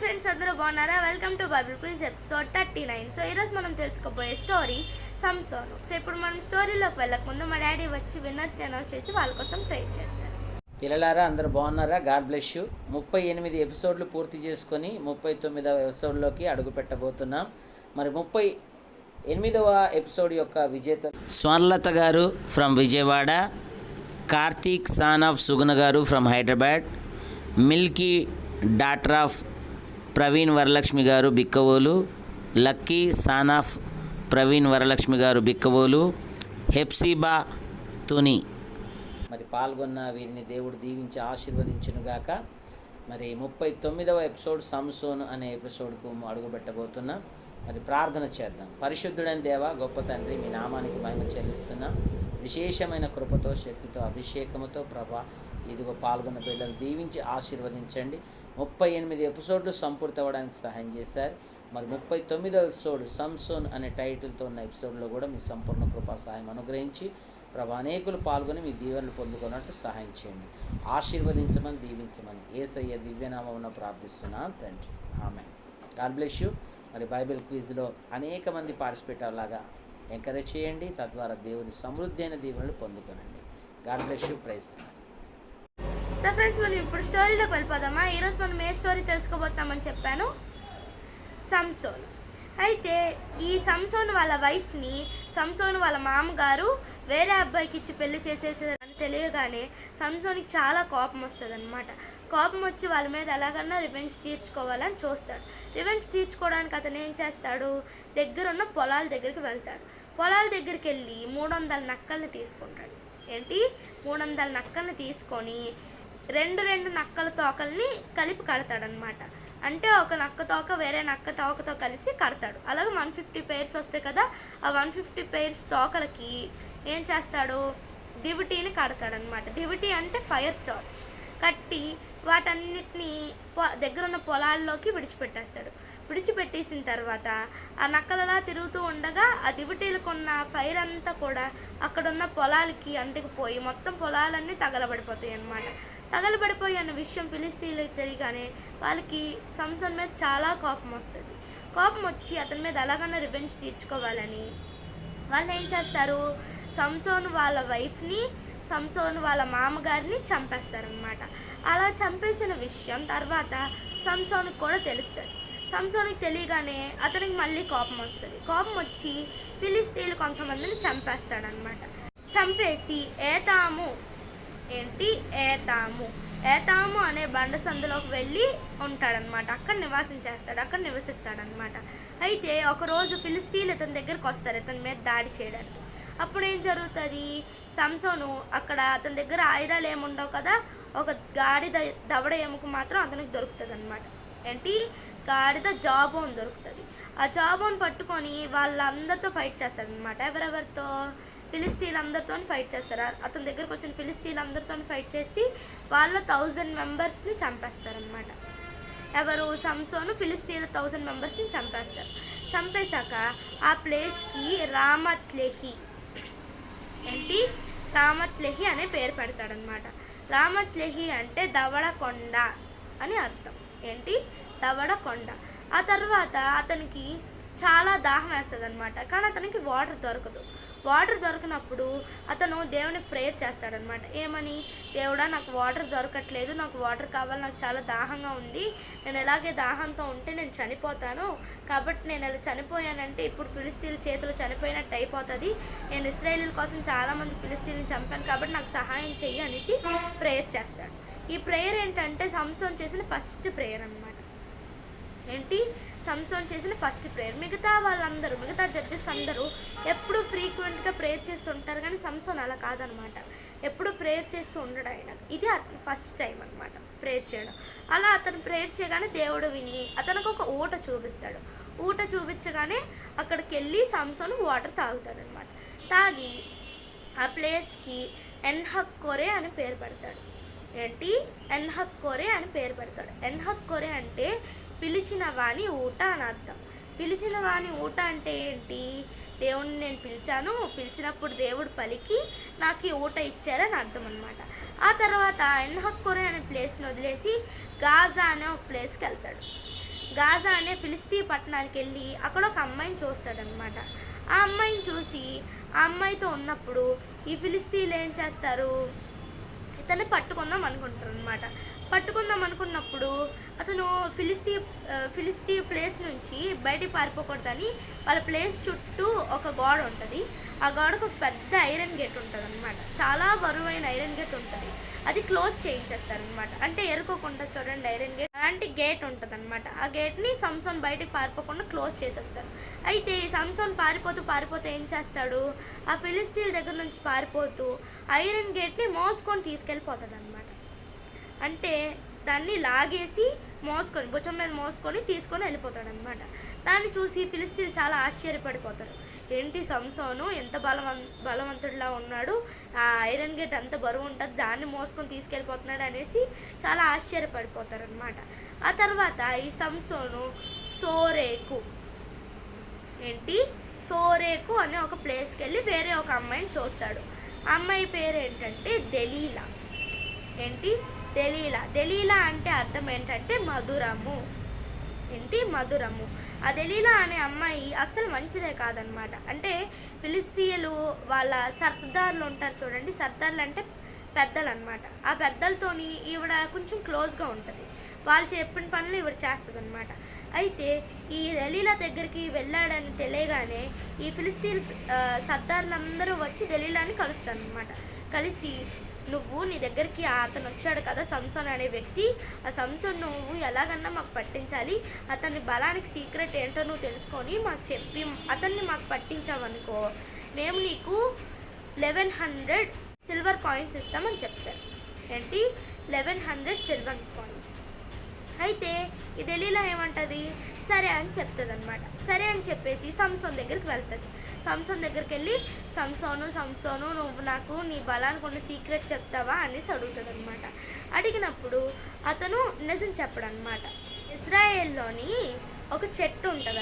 Friends అందరూ బాగున్నారా? Welcome to Bible quiz episode thirty nine so ఈరోజు మనం తెలుసుకోబోయే స్టోరీ సంసోను సో ఇప్పుడు మనం స్టోరీలోకి వెళ్ళక ముందు మా డాడీ వచ్చి విన్నర్స్ అనౌన్స్ చేసి వాళ్ళ కోసం ప్రేర్ చేస్తారు. పిల్లలారా అందరు బాగున్నారా? గాడ్ బ్లెస్ యూ ముప్పై ఎనిమిది ఎపిసోడ్లు పూర్తి చేసుకొని ముప్పై తొమ్మిదవ ఎపిసోడ్లోకి అడుగు పెట్టబోతున్నాం. మరి ముప్పై ఎనిమిదవ ఎపిసోడ్ యొక్క విజేత స్వర్ణలత గారు from Vijayawada Karthik son of Suguna garu from Hyderabad Milky daughter of Praveen Varalakshmi garu Bikkavolu Lucky son of Praveen Varalakshmi garu Bikkavolu Hephzibah Tuni. మరి పాల్గొన్న వీరిని దేవుడు దీవించి ఆశీర్వదించునుగాక. మరి ముప్పై తొమ్మిదవ ఎపిసోడ్ సంసోన్ అనే ఎపిసోడ్కు అడుగుపెట్టబోతున్నా. మరి ప్రార్థన చేద్దాం. పరిశుద్ధుడైన దేవ గొప్ప తండ్రి మీ నామానికి మహిమ చెల్లిస్తున్నా. విశేషమైన కృపతో శక్తితో అభిషేకముతో ప్రభా ఇదిగో పాల్గొన్న బిడ్డలు దీవించి ఆశీర్వదించండి. ముప్పై ఎనిమిది ఎపిసోడ్లు సంపూర్తి సహాయం చేశారు. మరి ముప్పై తొమ్మిదో ఎపిసోడ్ సంసోన్ అనే టైటిల్తో ఉన్న ఎపిసోడ్లో కూడా మీ సంపూర్ణ కృపా సహాయం అనుగ్రహించి ప్రభా అనేకులు పాల్గొని మీ దీవెనలు పొందుకున్నట్టు సహాయం చేయండి. ఆశీర్వదించమని దీవించమని ఏసయ్య దివ్యనామమున ప్రార్థిస్తున్నాను తండ్రి. ఆమె గాడ్ బ్లెస్ యూ మరి బైబిల్ క్విజ్లో అనేక మంది పార్టిసిపేట్ అవ్వలాగా ఎంకరేజ్ చేయండి. తద్వారా దేవుని సమృద్ధి అయిన దీవెనలు పొందుకునండి. God bless you praise so friends మనం ఇప్పుడు స్టోరీలోకి వెళ్ళిపోదామా ఈరోజు మనం ఏ స్టోరీ తెలుసుకోబోతామని చెప్పాను? సంసోన్. అయితే ఈ సంసోన్ వాళ్ళ వైఫ్ని సంసోన్ వాళ్ళ మామగారు వేరే అబ్బాయికి ఇచ్చి పెళ్ళి చేసేసేదని తెలియగానే సంసోన్కి చాలా కోపం వస్తుంది అనమాట కోపం వచ్చి వాళ్ళ మీద ఎలాగన్నా రివెంజ్ తీర్చుకోవాలని చూస్తాడు. రివెంజ్ తీర్చుకోవడానికి అతను ఏం చేస్తాడు? దగ్గరున్న పొలాల దగ్గరికి వెళ్తాడు. పొలాల దగ్గరికి వెళ్ళి మూడు వందల నక్కల్ని తీసుకుంటాడు. ఏంటి? మూడు వందల నక్కల్ని తీసుకొని రెండు రెండు నక్కల తోకల్ని కలిపి కడతాడనమాట అంటే ఒక నక్క తోక వేరే నక్క తోకతో కలిసి కడతాడు. అలాగే వన్ ఫిఫ్టీ పేర్స్ వస్తాయి కదా ఆ వన్ ఫిఫ్టీ పేర్స్ తోకలకి ఏం చేస్తాడు? దివిటీని కడతాడనమాట దివిటీ అంటే ఫైర్ టార్చ్. కట్టి వాటన్నిటిని దగ్గర ఉన్న పొలాల్లోకి విడిచిపెట్టేస్తాడు. విడిచిపెట్టేసిన తర్వాత ఆ నక్కలలా తిరుగుతూ ఉండగా ఆ దివిటీలకు ఉన్న ఫైర్ అంతా కూడా అక్కడున్న పొలాలకి అంటుకుపోయి మొత్తం పొలాలన్నీ తగలబడిపోతాయి అన్నమాట తగలబడిపోయి అన్న విషయం ఫిలిస్తీన్లకు తెలియగానే వాళ్ళకి సంసన్ మీద చాలా కోపం వస్తుంది. కోపం వచ్చి అతని మీద ఎలాగన్నా రివెంజ్ తీర్చుకోవాలని వాళ్ళు ఏం చేస్తారు? సంసోన్ వాళ్ళ వైఫ్ని సంసోన్ వాళ్ళ మామగారిని చంపేస్తారనమాట అలా చంపేసిన విషయం తర్వాత సంసోన్కి కూడా తెలుస్తుంది. సంసోన్కి తెలియగానే అతనికి మళ్ళీ కోపం వస్తుంది. కోపం వచ్చి ఫిలిస్తీన్లు కొంతమందిని చంపేస్తాడనమాట చంపేసి ఏతాము ఏంటి? ఏతాము. ఏతాము అనే బండ సందులోకి వెళ్ళి ఉంటాడనమాట అక్కడ నివాసం చేస్తాడు అక్కడ నివసిస్తాడనమాట అయితే ఒకరోజు ఫిలిస్తీన్ ఇతని దగ్గరికి వస్తారు ఇతని మీద దాడి చేయడానికి. అప్పుడు ఏం జరుగుతుంది? సంసోను అక్కడ అతని దగ్గర ఆయుధాలు ఏముండవు కదా? ఒక గాడిద దవడ ఎముక మాత్రం అతనికి దొరుకుతుంది అనమాట ఏంటి? గాడిద జాబోన్ దొరుకుతుంది. ఆ జాబోన్ పట్టుకొని వాళ్ళందరితో ఫైట్ చేస్తాడనమాట ఎవరెవరితో? ఫిలిస్తీన్ అందరితో ఫైట్ చేస్తారు. అతని దగ్గరకు వచ్చిన ఫిలిస్తీన్ అందరితో ఫైట్ చేసి వాళ్ళ థౌజండ్ మెంబర్స్ని చంపేస్తారనమాట ఎవరు? సంసోను ఫిలిస్తీన్ థౌజండ్ మెంబర్స్ని చంపేస్తారు. చంపేశాక ఆ ప్లేస్కి రామట్లేహి ఏంటి? రామట్లేహి అనే పేరు పెడతాడనమాట రామట్లేహి అంటే దవడ కొండ అని అర్థం. ఏంటి? దవడకొండ ఆ తర్వాత అతనికి చాలా దాహం వేస్తుంది అనమాట కానీ అతనికి వాటర్ దొరకదు. వాటర్ దొరకనప్పుడు అతను దేవుని ప్రేయర్ చేస్తాడనమాట. ఏమని? దేవుడా నాకు వాటర్ దొరకట్లేదు నాకు వాటర్ కావాలి నాకు చాలా దాహంగా ఉంది. నేను ఎలాగే దాహంతో ఉంటే నేను చనిపోతాను. కాబట్టి నేను ఇలా చనిపోయానంటే ఇప్పుడు ఫిలిస్తీన్ల చేతులు చనిపోయినట్టు అయిపోతుంది. నేను ఇస్రాయేలీల కోసం చాలామంది ఫిలిస్తీన్లు చంపాను కాబట్టి నాకు సహాయం చెయ్యి అనేసి ప్రేయర్ చేస్తాడు. ఈ ప్రేయర్ ఏంటంటే సంసోన్ చేసిన ఫస్ట్ ప్రేయర్ అనమాట ఏంటి? సంసోన్ చేసిన ఫస్ట్ ప్రేయర్. మిగతా వాళ్ళందరూ మిగతా జడ్జెస్ అందరూ ఎప్పుడు ఫ్రీక్వెంట్గా ప్రేయర్ చేస్తూ ఉంటారు కానీ సంసోన్ అలా కాదనమాట. ఎప్పుడు ప్రేయర్ చేస్తూ ఉండడం ఆయన. ఇది అతను ఫస్ట్ టైం అనమాట ప్రేయర్ చేయడం. అలా అతను ప్రేయర్ చేయగానే దేవుడు విని అతనికి ఒక ఊట చూపిస్తాడు. ఊట చూపించగానే అక్కడికి వెళ్ళి సంసోన్ వాటర్ తాగుతాడనమాట తాగి ఆ ప్లేస్కి ఎన్హక్ కొరే అని పేరు పెడతాడు. ఏంటి? ఎన్హక్ కొరే అని పేరు పెడతాడు. ఎన్హక్ కొరే అంటే పిలిచిన వాణి ఊట అని అర్థం. పిలిచిన వాణి ఊట అంటే ఏంటి? దేవుణ్ణి నేను పిలిచాను పిలిచినప్పుడు దేవుడు పలికి నాకు ఈ ఊట ఇచ్చారని అర్థం అనమాట ఆ తర్వాత ఎన్హక్కురే అనే ప్లేస్ని వదిలేసి గాజా అనే ఒక ప్లేస్కి వెళ్తాడు. గాజా అనే ఫిలిస్తీ పట్టణానికి వెళ్ళి అక్కడ ఒక అమ్మాయిని చూస్తాడనమాట ఆ అమ్మాయిని చూసి ఆ అమ్మాయితో ఉన్నప్పుడు ఈ ఫిలిస్తీన్లు ఏం చేస్తారు? ఇతన్ని పట్టుకుందాం అనుకుంటారు అనమాట పట్టుకుందాం అనుకున్నప్పుడు అతను ఫిలిస్తీ ఫిలిస్తీ ప్లేస్ నుంచి బయటికి పారిపోకూడదని వాళ్ళ ప్లేస్ చుట్టూ ఒక గోడ ఉంటుంది. ఆ గోడకు ఒక పెద్ద ఐరన్ గేట్ ఉంటుంది అనమాట చాలా బరువైన ఐరన్ గేట్ ఉంటుంది. అది క్లోజ్ చేయించేస్తారనమాట అంటే ఎరుకోకుండా చూడండి ఐరన్ గేట్. అలాంటి గేట్ ఉంటుంది అనమాట ఆ గేట్ని సంసోన్ బయటికి పారిపోకుండా క్లోజ్ చేసేస్తారు. అయితే ఈ సంసోన్ పారిపోతూ పారిపోతూ ఏం చేస్తాడు? ఆ ఫిలిస్తీన్ దగ్గర నుంచి పారిపోతూ ఐరన్ గేట్ని మోసుకొని తీసుకెళ్ళిపోతాడు అనమాట అంటే దాన్ని లాగేసి మోసుకొని భుజం మీద మోసుకొని తీసుకొని వెళ్ళిపోతాడు అనమాట దాన్ని చూసి ఫిలిస్తీన్ చాలా ఆశ్చర్యపడిపోతారు. ఏంటి సంసోను? ఎంత బలవం బలవంతుడిలా ఉన్నాడు. ఆ ఐరన్ గేట్ అంత బరువు ఉంటుంది దాన్ని మోసుకొని తీసుకెళ్ళిపోతున్నాడు అనేసి చాలా ఆశ్చర్యపడిపోతారు అనమాట ఆ తర్వాత ఈ సంసోను సోరేకు. ఏంటి? సోరేకు అనే ఒక ప్లేస్కి వెళ్ళి వేరే ఒక అమ్మాయిని చూస్తాడు. ఆ అమ్మాయి పేరు ఏంటంటే దెలీలా. ఏంటి? దెలీలా. దెలీలా అంటే అర్థం ఏంటంటే మధురము. ఏంటి? మధురము. ఆ దెలీలా అనే అమ్మాయి అస్సలు మంచిదే కాదనమాట. అంటే ఫిలిస్తీన్లు వాళ్ళ సర్దార్లు ఉంటారు చూడండి. సర్దార్లు అంటే పెద్దలు అనమాట ఆ పెద్దలతోని ఈవిడ కొంచెం క్లోజ్గా ఉంటుంది. వాళ్ళు చెప్పిన పనులు ఈవిడ చేస్తుంది అనమాట అయితే ఈ దలీలా దగ్గరికి వెళ్ళాడని తెలియగానే ఈ ఫిలిస్తీన్ సర్దార్లందరూ వచ్చి దలీలాని కలుస్తారు అనమాట కలిసి నువ్వు నీ దగ్గరికి అతను వచ్చాడు కదా సంసోన్ అనే వ్యక్తి ఆ సంసోన్ నువ్వు ఎలాగన్నా మాకు పట్టించాలి. అతని బలానికి సీక్రెట్ ఏంటో నువ్వు తెలుసుకొని మాకు చెప్పి అతన్ని మాకు పట్టించావనుకో మేము నీకు లెవెన్ హండ్రెడ్ సిల్వర్ కాయిన్స్ ఇస్తామని చెప్తారు. ఏంటి? లెవెన్ హండ్రెడ్ సిల్వర్ కాయిన్స్ అయితే ఈ ఢిల్లీలో ఏమంటది? సరే అని చెప్తుంది అనమాట సరే అని చెప్పేసి సంసోన్ దగ్గరికి వెళ్తుంది. సంసోన్ దగ్గరికి వెళ్ళి సంసోను సంసోను నువ్వు నాకు నీ బలానికి ఉన్న సీక్రెట్ చెప్తావా అనేసి అడుగుతుంది అనమాట అడిగినప్పుడు అతను నిజం చెప్పడనమాట అనమాట ఒక చెట్టు ఉంటుంది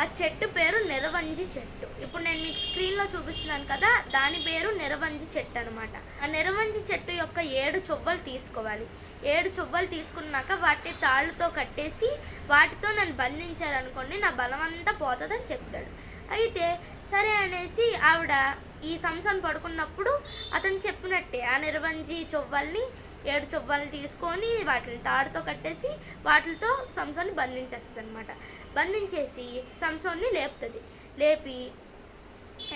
ఆ చెట్టు పేరు నిరవంజి చెట్టు. ఇప్పుడు నేను మీకు స్క్రీన్లో చూపిస్తున్నాను కదా దాని పేరు నిరవంజి చెట్టు అనమాట ఆ నిరవంజి చెట్టు యొక్క ఏడు చువ్వలు తీసుకోవాలి. ఏడు చువ్వలు తీసుకున్నాక వాటిని తాళ్ళతో కట్టేసి వాటితో నన్ను బంధించారనుకోండి నా బలం అంతా పోతుందని చెప్తాడు. అయితే సరే అనేసి ఆవిడ ఈ సంసం పడుకున్నప్పుడు అతను చెప్పినట్టే ఆ నిర్వంజి చువ్వల్ని ఏడు చువ్వల్ని తీసుకొని వాటిని తాడుతో కట్టేసి వాటితో సంసోన్ని బంధించేస్తుంది అనమాట బంధించేసి సంసోన్ని లేపుతుంది. లేపి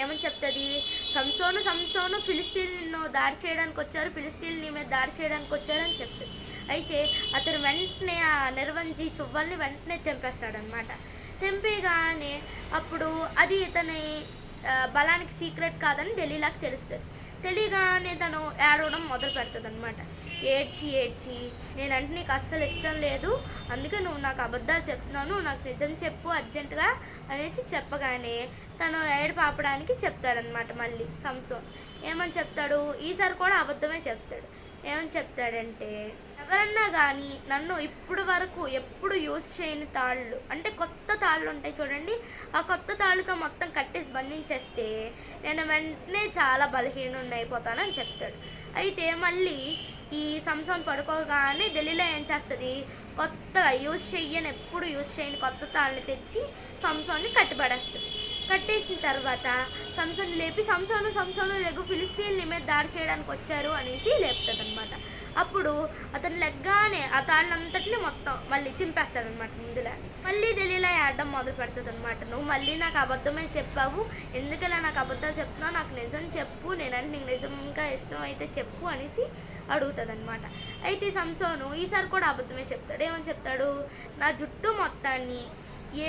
ఏమని చెప్తుంది? సంసోను సంసోను ఫిలిస్తీన్ దాడి చేయడానికి వచ్చారు ఫిలిస్తీన్ నీ మీద దాడి చేయడానికి వచ్చారు అని చెప్తుంది అయితే అతను వెంటనే ఆ నిర్వంజి చువ్వల్ని వెంటనే తెంపేస్తాడనమాట తెంపేగానే అప్పుడు అది ఇతని బలానికి సీక్రెట్ కాదని తెలియలాగా తెలుస్తుంది. తెలియగానే తను ఏడవడం మొదలు పెడుతుంది అనమాట ఏడ్చి ఏడ్చి. నేనంటే నీకు అస్సలు ఇష్టం లేదు. అందుకే నువ్వు నాకు అబద్ధాలు చెప్తున్నాను నాకు నిజం చెప్పు అర్జెంటుగా అనేసి చెప్పగానే తను ఏడు పాపడానికి చెప్తాడనమాట మళ్ళీ సంసోన్ ఏమని చెప్తాడు? ఈసారి కూడా అబద్ధమే చెప్తాడు. ఏమని చెప్తాడంటే ఎవరన్నా కానీ నన్ను ఇప్పుడు వరకు ఎప్పుడు యూజ్ చేయని తాళ్ళు అంటే కొత్త తాళ్ళు ఉంటాయి చూడండి ఆ కొత్త తాళ్ళుతో మొత్తం కట్టేసి బంధించేస్తే నేను వెంటనే చాలా బలహీనం అయిపోతానని చెప్తాడు. అయితే మళ్ళీ ఈ సంసం పడుకోగానే ఢిల్లీలో ఏం చేస్తుంది? కొత్తగా యూజ్ చెయ్యని ఎప్పుడు యూజ్ చేయని కొత్త తాళ్ళని తెచ్చి సంసంని కట్టిపడేస్తుంది కట్టేసిన తర్వాత సంసోన్ లేపి సంసోను సంసోను లేకు ఫిలిస్తీన్ మీద దాడి చేయడానికి వచ్చారు అనేసి లేపుతుంది అనమాట అప్పుడు అతను లెగ్గానే ఆ తాళ్ళంతటిని మొత్తం మళ్ళీ చింపేస్తాడనమాట ముందులా. మళ్ళీ ఢిల్లీలో ఆడడం మొదలు పెడుతుంది అనమాట నువ్వు మళ్ళీ నాకు అబద్ధమే చెప్పావు. ఎందుకలా నాకు అబద్ధాలు చెప్తున్నావు? నాకు నిజం చెప్పు. నేనంటే నీకు నిజంగా ఇష్టం అయితే చెప్పు అనేసి అడుగుతుంది అనమాట అయితే సంసోను ఈసారి కూడా అబద్ధమే చెప్తాడు. ఏమని చెప్తాడు? నా జుట్టు మొత్తాన్ని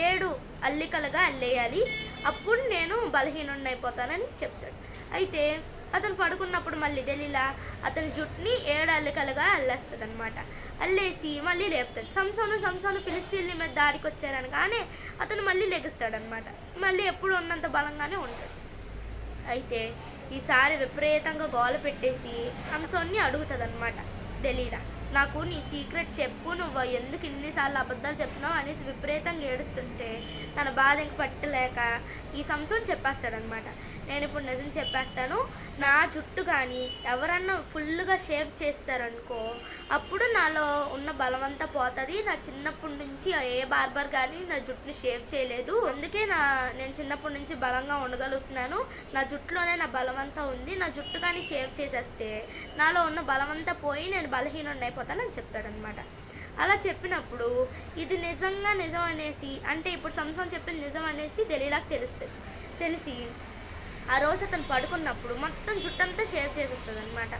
ఏడు అల్లికలుగా అల్లేయాలి. అప్పుడు నేను బలహీనుడిని అయిపోతానని చెప్తాడు. అయితే అతను పడుకున్నప్పుడు మళ్ళీ ఢిల్లీలా అతని జుట్టుని ఏడు అల్లికలుగా అల్లేస్తుంది అనమాట అల్లేసి మళ్ళీ లేపుతుంది సంసోను సంసోను ఫిలిస్తీన్ల మీద దారికి వచ్చారని కానీ అతను మళ్ళీ లెగుస్తాడనమాట మళ్ళీ ఎప్పుడు ఉన్నంత బలంగానే ఉంటాడు. అయితే ఈసారి విపరీతంగా గోల పెట్టేసి సంసోన్ని అడుగుతుంది అనమాట దలీలా నాకు నీ సీక్రెట్ చెప్పు నువ్వు. ఎందుకు ఇన్నిసార్లు అబద్ధాలు చెప్తున్నావు అనేసి విపరీతంగా ఏడుస్తుంటే తన బాధ ఇంక పట్టలేక ఈ సంవత్సరం చెప్పేస్తాడనమాట నేను ఇప్పుడు నిజం చెప్పేస్తాను. నా జుట్టు కానీ ఎవరన్నా ఫుల్గా షేవ్ చేస్తారనుకో అప్పుడు నాలో ఉన్న బలం అంతా పోతుంది. నా చిన్నప్పటి నుంచి ఏ బార్బర్ కానీ నా జుట్టుని షేవ్ చేయలేదు. అందుకే నా నేను చిన్నప్పటి నుంచి బలంగా ఉండగలుగుతున్నాను. నా జుట్టులోనే నా బలం అంతా ఉంది. నా జుట్టు కానీ షేవ్ చేసేస్తే నాలో ఉన్న బలం అంతా పోయి నేను బలహీనుడిని అయిపోతానని చెప్తాడనమాట అలా చెప్పినప్పుడు ఇది నిజంగా నిజం అనేసి అంటే ఇప్పుడు సంవత్సరం చెప్పిన నిజం అనేసి తెలియలాగా తెలుస్తుంది. తెలిసి ఆ రోజు అతను పడుకున్నప్పుడు మొత్తం జుట్టంతా షేవ్ చేసేస్తుంది అనమాట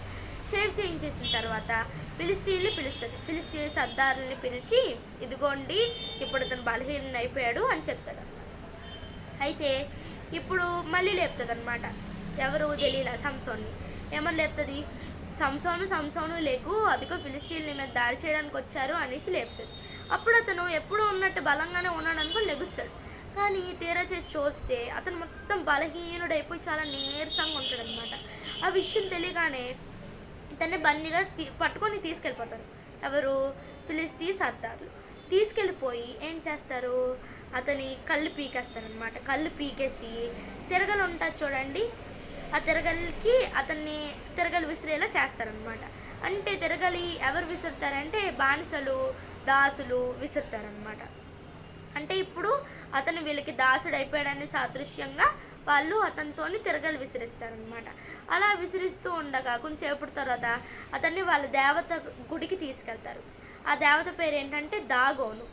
షేవ్ చేయించేసిన తర్వాత ఫిలిస్తీన్లు పిలుస్తుంది. ఫిలిస్తీన్ సర్దారుల్ని పిలిచి ఇదిగోండి ఇప్పుడు అతను బలహీన అయిపోయాడు అని చెప్తాడు అయితే ఇప్పుడు మళ్ళీ లేపుతుంది అనమాట ఎవరు తెలియలా సంసోన్ని? ఏమని లేపుతుంది? సంసోను సంసోను లేకు అదిగో ఫిలిస్తీన్ల మీద దాడి చేయడానికి వచ్చారు అనేసి లేపుతుంది. అప్పుడు అతను ఎప్పుడు ఉన్నట్టు బలంగానే ఉన్నాడు అనుకుని లెగుస్తాడు. కానీ తీరా చేసి చూస్తే అతను మొత్తం బలహీనుడైపోయి చాలా నీరసంగా ఉంటాడు అనమాట ఆ విషయం తెలియగానే ఇతన్ని బందీగా తీ పట్టుకొని తీసుకెళ్ళిపోతారు. ఎవరు? ఫిలిస్తీ సర్దార్లు. తీసుకెళ్ళిపోయి ఏం చేస్తారు? అతని కళ్ళు పీకేస్తారనమాట కళ్ళు పీకేసి తిరగలు ఉంటుంది చూడండి. ఆ తిరగలికి అతన్ని తిరగలు విసిరేలా చేస్తారనమాట అంటే తిరగలి ఎవరు విసురుతారంటే బానిసలు దాసులు విసురుతారనమాట అంటే ఇప్పుడు అతను వీళ్ళకి దాసుడు అయిపోయాడని సాదృశ్యంగా వాళ్ళు అతనితోని తిరగలు విసిరిస్తారనమాట అలా విసిరిస్తూ ఉండగా కొంచెంసేపటి తర్వాత అతన్ని వాళ్ళ దేవత గుడికి తీసుకెళ్తారు. ఆ దేవత పేరు ఏంటంటే దాగోను.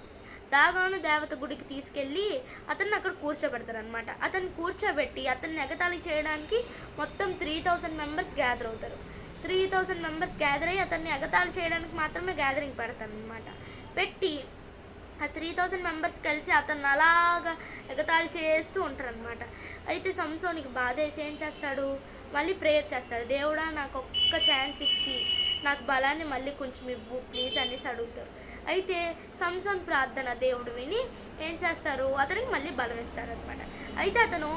దాగోను దేవత గుడికి తీసుకెళ్ళి అతన్ని అక్కడ కూర్చోబెడతారనమాట అతన్ని కూర్చోబెట్టి అతన్ని ఎగతాళి చేయడానికి మొత్తం త్రీ థౌసండ్ మెంబర్స్ గ్యాదర్ అవుతారు. త్రీ థౌసండ్ మెంబర్స్ గ్యాదర్ అయ్యి అతన్ని ఎగతాళి చేయడానికి మాత్రమే గ్యాదరింగ్ పెడతారనమాట పెట్టి ఆ త్రీ థౌజండ్ మెంబర్స్ కలిసి అతను అలాగా ఎగతాళి చేస్తూ ఉంటారనమాట అయితే సంసోనికి బాధ వేసి ఏం చేస్తాడు? మళ్ళీ ప్రేయర్ చేస్తాడు. దేవుడా నాకు ఒక్క ఛాన్స్ ఇచ్చి నాకు బలాన్ని మళ్ళీ కొంచెం ఇవ్వు ప్లీజ్ అనేసి అడుగుతారు. అయితే సంసోన్ ప్రార్థన దేవుడు విని ఏం చేస్తారు? అతనికి మళ్ళీ బలం ఇస్తారనమాట అయితే అతను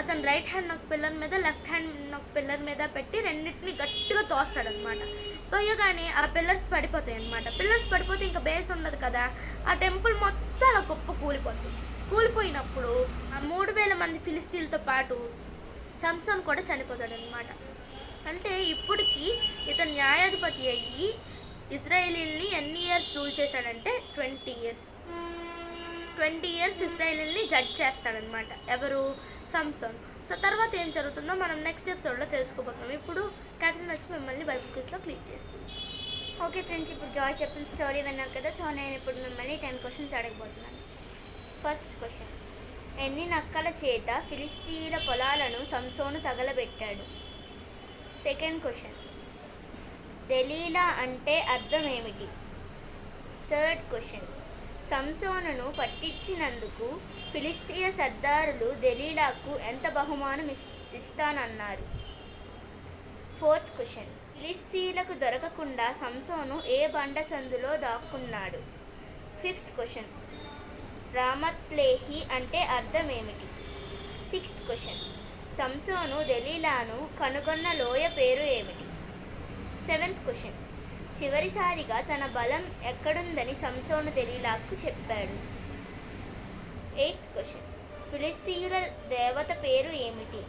అతను రైట్ హ్యాండ్ ఒక పిల్లర్ మీద లెఫ్ట్ హ్యాండ్ ఒక పిల్లర్ మీద పెట్టి రెండింటిని గట్టిగా తోస్తాడనమాట తొయ్యగానే ఆ పిల్లర్స్ పడిపోతాయి అనమాట పిల్లర్స్ పడిపోతే ఇంకా బేస్ ఉండదు కదా. ఆ టెంపుల్ మొత్తం అలా గొప్ప కూలిపోతుంది కూలిపోయినప్పుడు ఆ మూడు వేల మంది ఫిలిస్తీన్లతో పాటు సంసోన్ కూడా చనిపోతాడు అనమాట అంటే ఇప్పటికి ఇతను న్యాయాధిపతి అయ్యి ఇజ్రాయేలీని ఎన్ని ఇయర్స్ రూల్ చేశాడంటే ట్వంటీ ఇయర్స్. ట్వంటీ ఇయర్స్ ఇజ్రాయేలీని జడ్జ్ చేస్తాడనమాట ఎవరు? సంసోన్. సో తర్వాత ఏం జరుగుతుందో మనం నెక్స్ట్ ఎపిసోడ్లో తెలుసుకోబోతున్నాం. ఇప్పుడు క్యాథరిన్ వచ్చి మిమ్మల్ని బైబుల్ క్విజ్లో క్లిక్ చేస్తుంది ఓకే ఫ్రెండ్స్ ఇప్పుడు జాయ్ చెప్పిన స్టోరీ విన్నారు కదా సో నేను ఇప్పుడు మిమ్మల్ని టెన్ క్వశ్చన్స్ అడగబోతున్నాను. ఫస్ట్ క్వశ్చన్ ఎన్ని నక్కల చేత ఫిలిస్తీన్ల పొలాలను సంసోను తగలబెట్టాడు? సెకండ్ క్వశ్చన్ దలీలా అంటే అర్థం ఏమిటి? థర్డ్ క్వశ్చన్ సంసోనును పట్టించినందుకు ఫిలిస్తీయ సర్దారులు దెలీలాకు ఎంత బహుమానం ఇస్ ఇస్తానన్నారు. Fourth question. ఫిలిస్తీలకు దొరకకుండా సంసోను ఏ బండ సందులో దాక్కున్నాడు? Fifth question. రామత్లేహి అంటే అర్థం ఏమిటి సిక్స్త్ క్వశ్చన్. సంసోను దెలీలాను కనుగొన్న లోయ పేరు ఏమిటి? Seventh question. చివరిసారిగా తన బలం ఎక్కడుందని సంసోను తెలియలాక్కు చెప్పాడు. Eighth question. ఫిలిస్తీయుల దేవత పేరు ఏమిటి?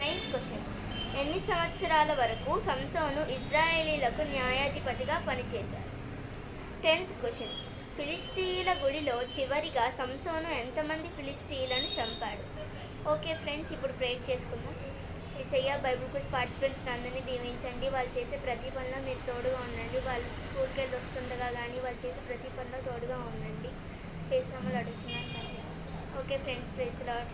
Ninth question. ఎన్ని సంవత్సరాల వరకు సంసోను ఇజ్రాయేలీలకు న్యాయాధిపతిగా పనిచేశాడు? Tenth question. ఫిలిస్తీయుల గుడిలో చివరిగా సంసోను ఎంతమంది ఫిలిస్తీయులను చంపాడు? ఓకే ఫ్రెండ్స్ ఇప్పుడు ప్రేర్ చేసుకుందాం. ఇసయ్య బైబుల్ క్విజ్ పార్టిసిపెంట్స్ అందరినీ దీవించండి. వాళ్ళు చేసే ప్రతి పనిలో మీరు తోడుగా ఉండండి. వాళ్ళు స్కూల్కి వెళ్ళి వస్తుండగా కానీ వాళ్ళు చేసే ప్రతి పనిలో తోడుగా ఉండండి. చేసినామలు అడుగుతున్నాను ఓకే ఫ్రెండ్స్ ప్రేజ్ లాడ్